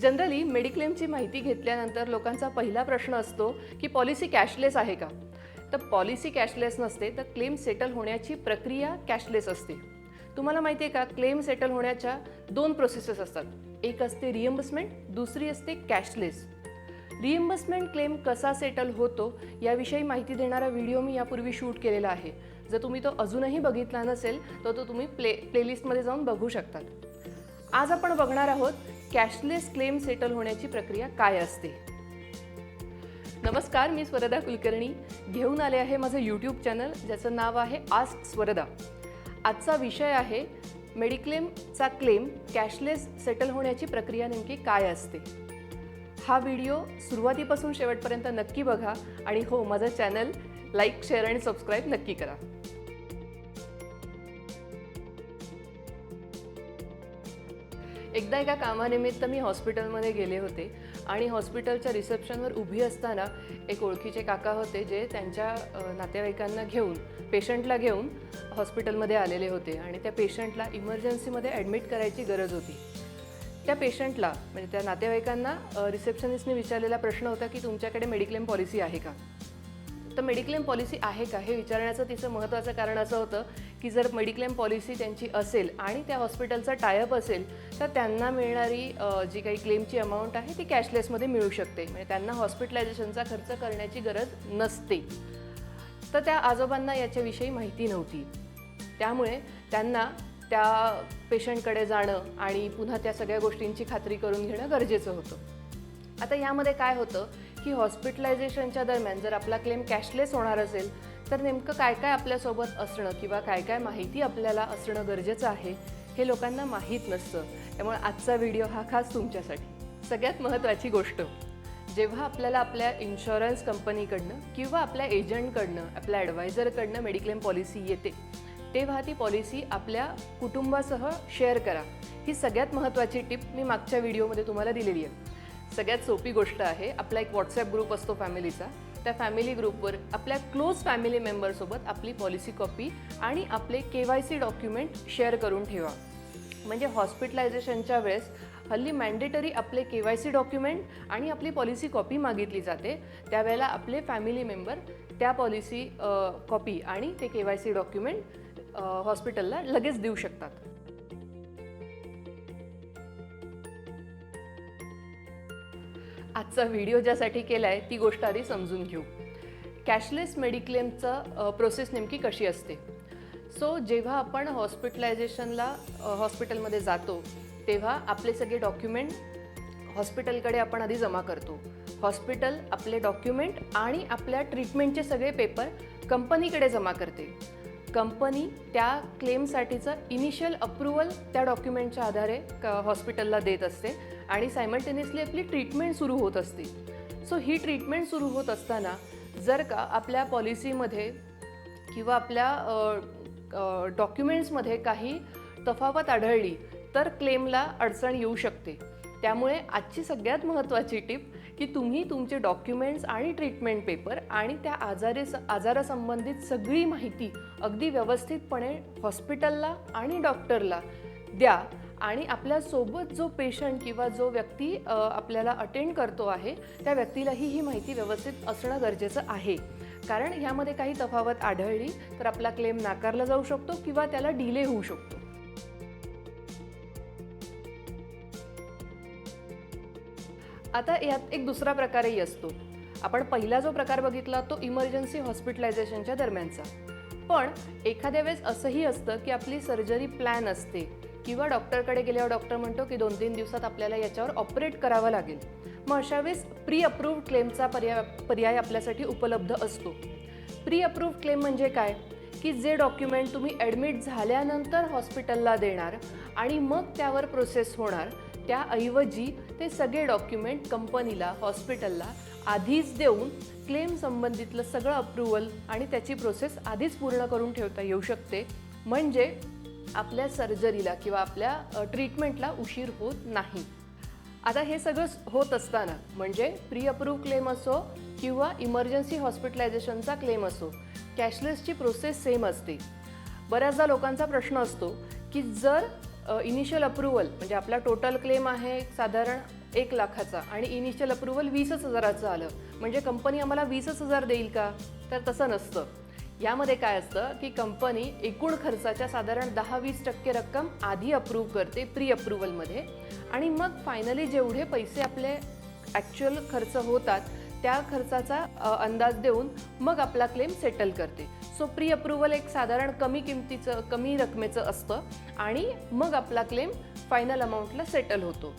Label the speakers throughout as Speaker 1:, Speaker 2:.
Speaker 1: Generally मेडिक्लेमची माहिती घेतल्यानंतर लोकांचा पहिला प्रश्न असतो की पॉलिसी कॅशलेस आहे का? तर पॉलिसी कॅशलेस नसते तर क्लेम सेटल होण्याची प्रक्रिया कॅशलेस असते. तुम्हाला माहिती आहे का? क्लेम सेटल होण्याच्या दोन प्रोसेसेस असतात. एक असते रिएम्बर्समेंट दुसरी असते कॅशलेस रिएम्बर्समेंट क्लेम कसा सेटल होतो याविषयी माहिती देणारा व्हिडिओ मी यापूर्वी शूट केलेला आहे. जर तुम्ही तो अजूनही बघितला नसेल तर तो तुम्ही प्ले प्लेलिस्टमध्ये जाऊन बघू शकतात. आज आपण बघणार आहोत कॅशलेस क्लेम सेटल होण्याची प्रक्रिया काय असते? नमस्कार मी स्वरदा कुलकर्णी. घेऊन आले आहे माझं यूट्यूब चॅनल ज्याचं नाव आहे आस्क स्वरदा. आजचा विषय आहे मेडिक्लेमचा क्लेम कॅशलेस सेटल होण्याची प्रक्रिया नेमकी काय असते? हा व्हिडिओ सुरुवातीपासून शेवटपर्यंत नक्की बघा आणि हो माझं चॅनल लाईक शेअर आणि सबस्क्राईब नक्की करा. एकदा एका कामानिमित्त मी हॉस्पिटलमध्ये गेले होते आणि हॉस्पिटलच्या रिसेप्शनवर उभी असताना एक ओळखीचे काका होते जे त्यांच्या नातेवाईकांना घेऊन पेशंटला घेऊन हॉस्पिटलमध्ये आलेले होते आणि त्या पेशंटला इमर्जन्सीमध्ये ॲडमिट करायची गरज होती. त्या पेशंटला म्हणजे त्या नातेवाईकांना रिसेप्शनिस्टने विचारलेला प्रश्न होता की तुमच्याकडे मेडिक्लेम पॉलिसी आहे का? तर मेडिक्लेम पॉलिसी आहे का? हे विचारण्याचं तिचं महत्त्वाचं कारण असं होतं की जर मेडिक्लेम पॉलिसी त्यांची असेल आणि त्या हॉस्पिटलचा टायअप असेल तर त्यांना मिळणारी जी काही क्लेमची अमाऊंट आहे ती कॅशलेसमध्ये मिळू शकते. म्हणजे त्यांना हॉस्पिटलायझेशनचा खर्च करण्याची गरज नसते. तर त्या आजोबांना याच्याविषयी माहिती नव्हती. त्यामुळे त्यांना त्या पेशंटकडे जाणं आणि पुन्हा त्या सगळ्या गोष्टींची खात्री करून घेणं गरजेचं होतं. आता यामध्ये काय होतं की हॉस्पिटलायझेशनच्या दरम्यान जर आपला क्लेम कॅशलेस होणार असेल तर नेमकं काय काय आपल्यासोबत असणं किंवा काय काय माहिती आपल्याला असणं गरजेचं आहे हे लोकांना माहीत नसतं. त्यामुळे आजचा व्हिडिओ हा खास तुमच्यासाठी. सगळ्यात महत्त्वाची गोष्ट जेव्हा आपल्याला आपल्या इन्शुरन्स कंपनीकडनं किंवा आपल्या एजंटकडनं आपल्या ॲडवायझरकडनं मेडिक्लेम पॉलिसी येते तेव्हा ती पॉलिसी आपल्या कुटुंबासह शेअर करा. ही सगळ्यात महत्त्वाची टिप मी मागच्या व्हिडिओमध्ये तुम्हाला दिलेली आहे. सगळ्यात सोपी गोष्ट आहे आपला एक व्हॉट्सॲप ग्रुप असतो फॅमिलीचा त्या फॅमिली ग्रुपवर आपल्या क्लोज फॅमिली मेंबरसोबत आपली पॉलिसी कॉपी आणि आपले K Y C document share करून ठेवा. म्हणजे हॉस्पिटलायझेशनच्या वेळेस हल्ली मॅन्डेटरी आपले के वाय सी डॉक्युमेंट आणि आपली पॉलिसी कॉपी मागितली जाते. त्यावेळेला आपले फॅमिली मेंबर त्या पॉलिसी कॉपी आणि ते के वाय सी डॉक्युमेंट हॉस्पिटलला लगेच देऊ शकतात. आजचा व्हिडिओ ज्यासाठी केला आहे ती गोष्ट आधी समजून घेऊ. कॅशलेस मेडिक्लेमचं प्रोसेस नेमकी कशी असते? सो जेव्हा आपण हॉस्पिटलायझेशनला हॉस्पिटलमध्ये जातो तेव्हा आपले सगळे डॉक्युमेंट हॉस्पिटलकडे आपण आधी जमा करतो. हॉस्पिटल आपले डॉक्युमेंट आणि आपल्या ट्रीटमेंटचे सगळे पेपर कंपनीकडे जमा करते. कंपनी त्या क्लेमसाठीचं इनिशियल अप्रुव्हल त्या डॉक्युमेंटच्या आधारे क हॉस्पिटलला देत असते. आणि सायमल्टेनियसली आपली ट्रीटमेंट सुरू होत असते. सो ही ट्रीटमेंट सुरू होत असताना जर का आपल्या पॉलिसीमध्ये किंवा आपल्या डॉक्युमेंट्समध्ये काही तफावत आढळली तर क्लेमला अडचण येऊ शकते. त्यामुळे आजची सगळ्यात महत्त्वाची टिप की तुम्ही तुमचे डॉक्युमेंट्स आणि ट्रीटमेंट पेपर आणि त्या आजारी आजारासंबंधित सगळी माहिती अगदी व्यवस्थितपणे हॉस्पिटलला आणि डॉक्टरला द्या. आणि आपल्यासोबत जो पेशंट किंवा जो व्यक्ती आपल्याला अटेंड करतो आहे त्या व्यक्तीलाही ही माहिती व्यवस्थित असणं गरजेचं आहे. कारण ह्यामध्ये काही तफावत आढळली तर आपला क्लेम नाकारला जाऊ शकतो किंवा त्याला डिले होऊ शकतो. आता यात एक दुसरा प्रकारही असतो. आपण पहिला जो प्रकार बघितला तो इमर्जन्सी हॉस्पिटलायझेशनच्या दरम्यानचा. पण एखाद्या वेळेस असंही असतं की आपली सर्जरी प्लॅन असते. किंवा डॉक्टरकडे गेल्यावर डॉक्टर म्हणतो की दोन तीन दिवसात आपल्याला याच्यावर ऑपरेट करावं लागेल. मग अशा वेळेस प्री अप्रूव्ड क्लेमचा पर्याय पर्याय आपल्यासाठी उपलब्ध असतो. प्री अप्रूव्ड क्लेम म्हणजे काय? की जे डॉक्युमेंट तुम्ही ॲडमिट झाल्यानंतर हॉस्पिटलला देणार आणि मग त्यावर प्रोसेस होणार त्याऐवजी ते सगळे डॉक्युमेंट कंपनीला हॉस्पिटलला आधीच देऊन क्लेम संबंधितलं सगळं अप्रुव्हल आणि त्याची प्रोसेस आधीच पूर्ण करून ठेवता येऊ शकते. म्हणजे आपल्या सर्जरीला किंवा आपल्या ट्रीटमेंटला उशीर होत नाही. आता हे सगळं होत असताना म्हणजे प्री अप्रूव्ह क्लेम असो किंवा इमर्जन्सी हॉस्पिटलायझेशनचा क्लेम असो कॅशलेसची प्रोसेस सेम असते. बऱ्याचदा लोकांचा प्रश्न असतो की जर इनिशियल अप्रुव्हल म्हणजे आपला टोटल क्लेम आहे साधारण एक लाखाचा आणि इनिशियल अप्रुव्हल वीसच हजाराचं आलं म्हणजे कंपनी आम्हाला वीसच हजार देईल का? तर तसं नसतं. यामध्ये काय असतं की कंपनी एकूण खर्चाच्या साधारण दहा वीस टक्के रक्कम आधी अप्रूव्ह करते प्री अप्रुव्हलमध्ये आणि मग फायनली जेवढे पैसे आपले ॲक्च्युअल खर्च होतात त्या खर्चाचा अंदाज देऊन मग आपला क्लेम सेटल करते. सो प्री अप्रुव्हल एक साधारण कमी किमतीचं कमी रकमेचं असतं आणि मग आपला क्लेम फायनल अमाऊंटला सेटल होतो.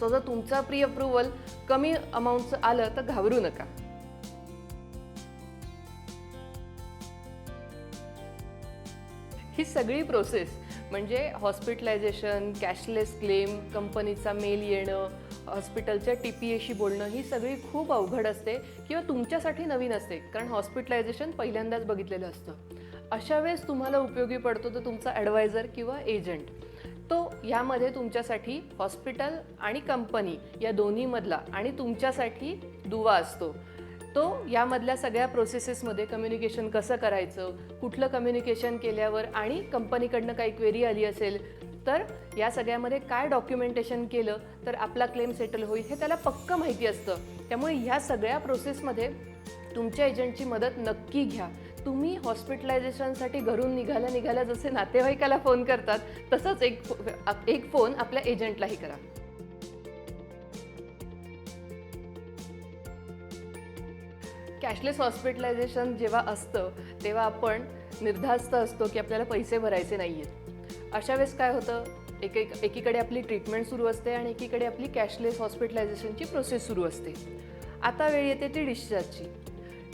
Speaker 1: सो जर तुमचा प्री अप्रुव्हल कमी अमाऊंटचं आलं तर घाबरू नका. ही सगळी प्रोसेस म्हणजे हॉस्पिटलायझेशन कॅशलेस क्लेम कंपनीचा मेल येणं हॉस्पिटलच्या टी पी एशी बोलणं ही सगळी खूप अवघड असते किंवा तुमच्यासाठी नवीन असते कारण हॉस्पिटलायझेशन पहिल्यांदाच बघितलेलं असतं. अशा वेळेस तुम्हाला उपयोगी पडतो तो तुमचा ॲडवायझर किंवा एजंट तो यामध्ये तुमच्यासाठी हॉस्पिटल आणि कंपनी या दोन्हीमधला आणि तुमच्यासाठी दुवा असतो. तो यामधल्या सगळ्या प्रोसेसेसमध्ये कम्युनिकेशन कसं करायचं? कुठलं कम्युनिकेशन केल्यावर आणि कंपनीकडनं काही क्वेरी आली असेल तर या सगळ्यामध्ये काय डॉक्युमेंटेशन केलं तर आपला क्लेम सेटल होईल हे त्याला पक्क माहिती असतं. त्यामुळे ह्या सगळ्या प्रोसेसमध्ये तुमच्या एजंटची मदत नक्की घ्या. तुम्ही हॉस्पिटलायझेशनसाठी घरून निघाल्या निघाल्या जसे नातेवाईकाला फोन करतात तसंच एक फो- एक फोन आपल्या एजंटलाही करा. कॅशलेस हॉस्पिटलायझेशन जेव्हा असतं तेव्हा आपण निर्धास्त असतो की आपल्याला पैसे भरायचे नाही आहेत अशा वेळेस काय होतं? एक एक एकीकडे आपली ट्रीटमेंट सुरू असते आणि एकीकडे आपली कॅशलेस हॉस्पिटलायझेशनची प्रोसेस सुरू असते. आता वेळ येते ती डिस्चार्जची.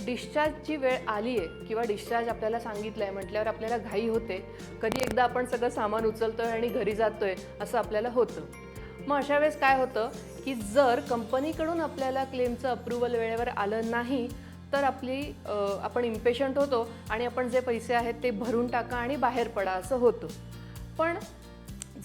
Speaker 1: डिस्चार्जची वेळ आली आहे किंवा डिस्चार्ज आपल्याला सांगितलं आहे म्हटल्यावर आपल्याला घाई होते. कधी एकदा आपण सगळं सामान उचलतो आहे आणि घरी जातो आहे असं आपल्याला होतं. मग अशा वेळेस काय होतं की जर कंपनीकडून आपल्याला क्लेमचं अप्रुव्हल वेळेवर आलं नाही तर आपली आपण इम्पेशंट होतो आणि आपण जे पैसे आहेत ते भरून टाका आणि बाहेर पडा असं होतं. पण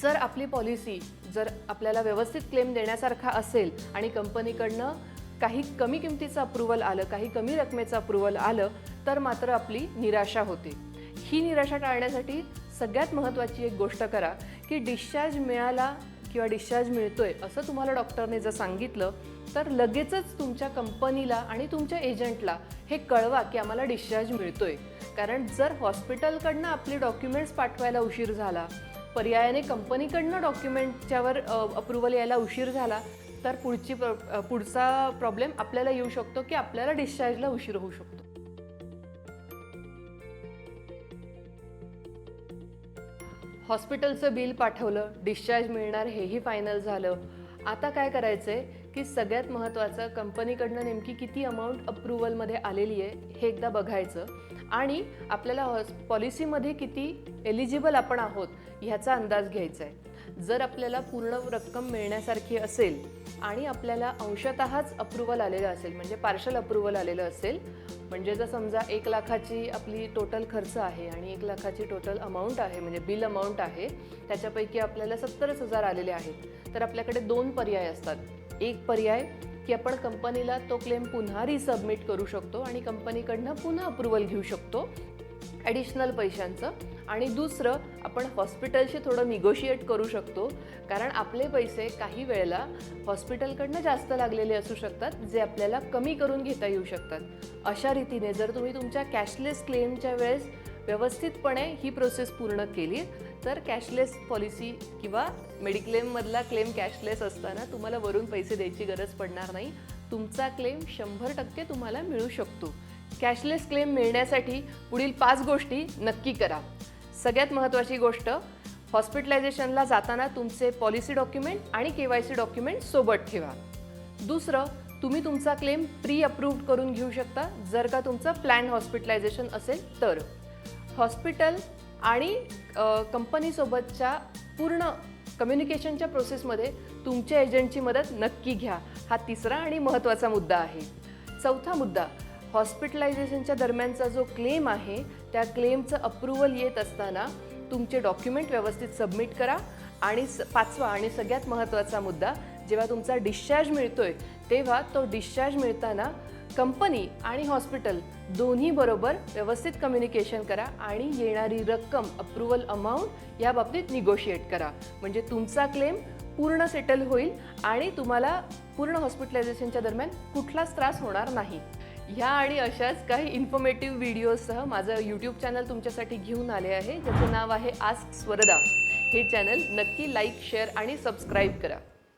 Speaker 1: जर आपली पॉलिसी जर आपल्याला व्यवस्थित क्लेम देण्यासारखा असेल आणि कंपनीकडनं काही कमी किमतीचं अप्रुव्हल आलं काही कमी रकमेचं अप्रुव्हल आलं तर मात्र आपली निराशा होते. ही निराशा टाळण्यासाठी सगळ्यात महत्त्वाची एक गोष्ट करा की डिस्चार्ज मिळाला किंवा डिस्चार्ज मिळतो आहे असं तुम्हाला डॉक्टरने जर सांगितलं तर लगेचच तुमच्या कंपनीला आणि तुमच्या एजंटला हे कळवा की आम्हाला डिस्चार्ज मिळतो आहे कारण जर हॉस्पिटलकडनं आपले डॉक्युमेंट्स पाठवायला उशीर झाला पर्यायाने कंपनीकडनं डॉक्युमेंटच्यावर अप्रुव्हल यायला उशीर झाला तर पुढची प्र- पुढचा प्रॉब्लेम आपल्याला येऊ शकतो की आपल्याला डिस्चार्जला उशीर होऊ शकतो. हॉस्पिटलचं बिल पाठवलं डिस्चार्ज मिळणार हेही फायनल झालं. आता काय करायचं आहे की सगळ्यात महत्त्वाचं कंपनीकडनं नेमकी किती अमाऊंट अप्रुव्हलमध्ये आलेली आहे हे एकदा बघायचं. आणि आपल्याला हॉस पॉलिसीमध्ये किती एलिजिबल आपण आहोत ह्याचा अंदाज घ्यायचा आहे जर आपल्याला पूर्ण रक्कम मिळण्यासारखी असेल आणि आपल्याला अंशतःच अप्रुव्हल आलेलं असेल म्हणजे पार्शल अप्रुव्हल आलेलं असेल म्हणजे जर समजा एक लाखाची आपली टोटल खर्च आहे आणि एक लाखाची टोटल अमाऊंट आहे म्हणजे बिल अमाऊंट आहे त्याच्यापैकी आपल्याला सत्तरच हजार आलेले आहेत तर आपल्याकडे दोन पर्याय असतात. एक पर्याय की आपण कंपनीला तो क्लेम पुन्हा रिसबमिट करू शकतो आणि कंपनीकडनं पुन्हा अप्रुव्हल घेऊ शकतो ॲडिशनल पैशांचं. आणि दुसरं आपण हॉस्पिटलशी थोडं निगोशिएट करू शकतो. कारण आपले पैसे काही वेळेला हॉस्पिटलकडनं जास्त लागलेले असू शकतात जे आपल्याला कमी करून घेता येऊ शकतात. अशा रीतीने जर तुम्ही तुमच्या कॅशलेस क्लेमच्या वेळेस व्यवस्थितपणे ही प्रोसेस पूर्ण केली तर कॅशलेस पॉलिसी किंवा मेडिक्लेममधला क्लेम कॅशलेस असताना तुम्हाला वरून पैसे द्यायची गरज पडणार नाही. तुमचा क्लेम शंभर टक्के तुम्हाला मिळू शकतो. कॅशलेस क्लेम मिळण्यासाठी पुढील पाच गोष्टी नक्की करा. सगळ्यात महत्त्वाची गोष्ट हॉस्पिटलायझेशनला जाताना तुमचे पॉलिसी डॉक्युमेंट आणि के वाय सी डॉक्युमेंट सोबत ठेवा. दुसरं तुम्ही तुमचा क्लेम प्री अप्रूव्ड करून घेऊ शकता जर का तुमचं प्लॅन हॉस्पिटलायझेशन असेल तर. हॉस्पिटल आणि कंपनीसोबतच्या पूर्ण कम्युनिकेशनच्या प्रोसेसमध्ये तुमच्या एजंटची मदत नक्की घ्या. हा तिसरा आणि महत्त्वाचा मुद्दा आहे. चौथा मुद्दा हॉस्पिटलायझेशनच्या दरम्यानचा जो क्लेम आहे त्या क्लेमचं अप्रुव्हल येत असताना तुमचे डॉक्युमेंट व्यवस्थित सबमिट करा आणि स पाचवा आणि सगळ्यात महत्त्वाचा मुद्दा जेव्हा तुमचा डिस्चार्ज मिळतोय तेव्हा तो डिस्चार्ज मिळताना कंपनी आणि हॉस्पिटल दोन्ही बरोबर व्यवस्थित कम्युनिकेशन करा आणि येणारी रक्कम अप्रुव्हल अमाऊंट या बाबतीत निगोशिएट करा. म्हणजे तुमचा क्लेम पूर्ण सेटल होईल आणि तुम्हाला पूर्ण हॉस्पिटलायझेशनच्या दरम्यान कुठलाच त्रास होणार नाही. ह्या आणि अशाच काही इन्फॉर्मेटिव्ह व्हिडिओजसह माझं यूट्यूब चॅनल तुमच्यासाठी घेऊन आले आहे. ज्याचं नाव आहे आस्क स्वरदा हे चॅनल नक्की लाईक शेअर आणि सबस्क्राईब करा.